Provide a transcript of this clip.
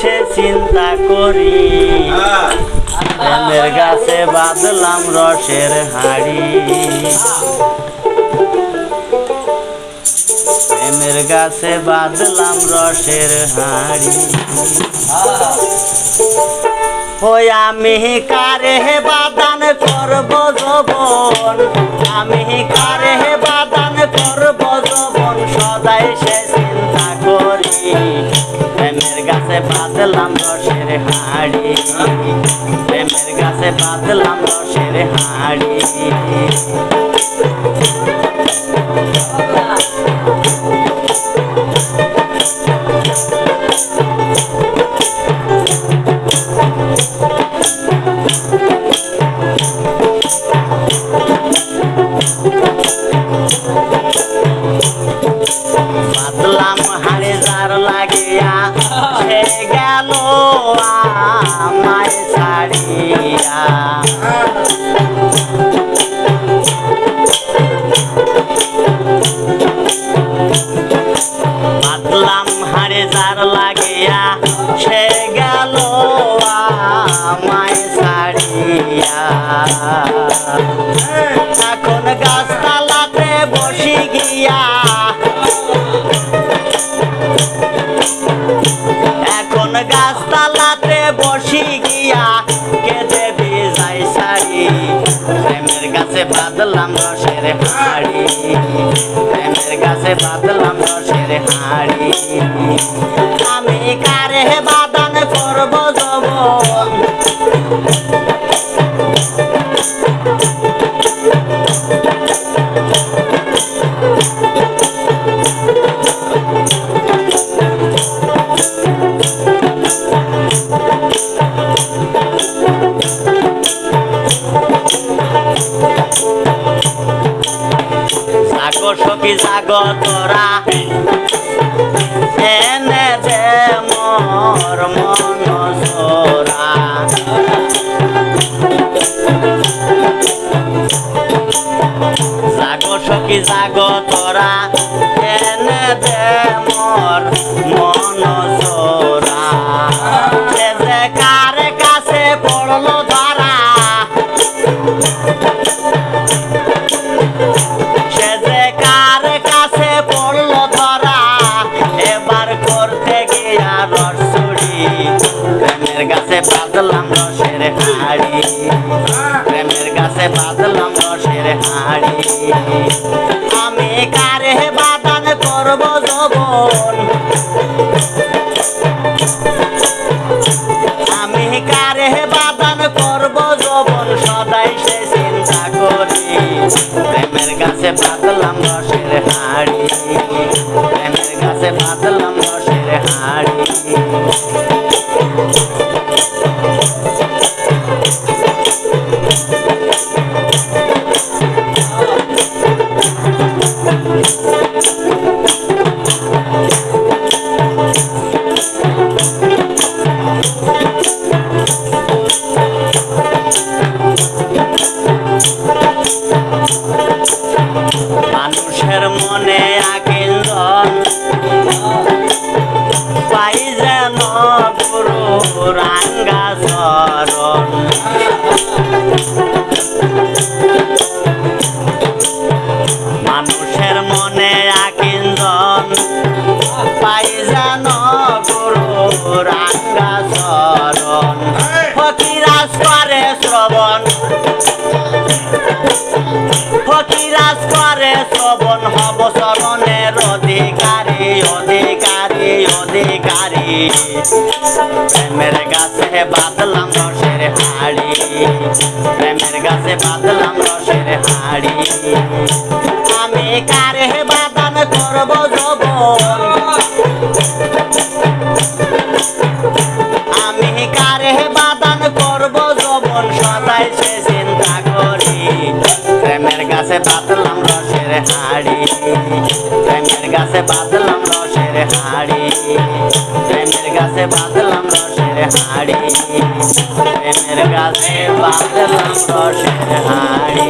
সে চিন্তা করি। প্রেমের গাছে বাঁধলাম রসের হাড়ি। প্রেমের গাছে বাঁধলাম রসের হাড়ি। ওই আমি কারে বাদান করব জবন আমি কারে বাদান করব জবন সদাই সে চিন্তা করি। গাছে বাঁধলাম রসের হাড়ি। প্রেমের গাছে বাঁধলাম রসের হাড়ি। গিয়া এখন গাছতলাতে বসি গিয়া কেঁদে ভিজাই শাড়ি প্রেমের গাছে বাদলাম রসের হাড়ি। প্রেমের গাছে বাদলাম রসের হাড়ি। আমি কারে বাদান জাগো সখী জাগো তোরা। প্রেমের গাছে বাদলাম রসের হাড়ি। আমি কারে বাদান করব জবন আমি কারে বাদান করব জবন সদাই সে চিন্তা করি। প্রেমের গাছে বাদলাম রসের হাড়ি। প্রেমের গাছে বাদলাম রসের হাড়ি। মানুষের মনে আকিন্দন পাই যেন গুরু রাঙ্গা চরণ মানুষের মনে অধিকারী প্রেমের গাছে বাদলাম রসের হাড়ি প্রেমের গাছে বাদলাম রসের হাড়ি আমি কারে বাদান করব জবন আমি কারে বাদান করব জবন সদাই সে চিন্তা করি প্রেমের গাছে বাদলাম রসের হাড়ি প্রেমের গাছে বাদলাম রসের হাড়ি প্রেমের গাছে বাঁধলাম রসের হাড়ি। প্রেমের গাছে বাঁধলাম রসের হাড়ি।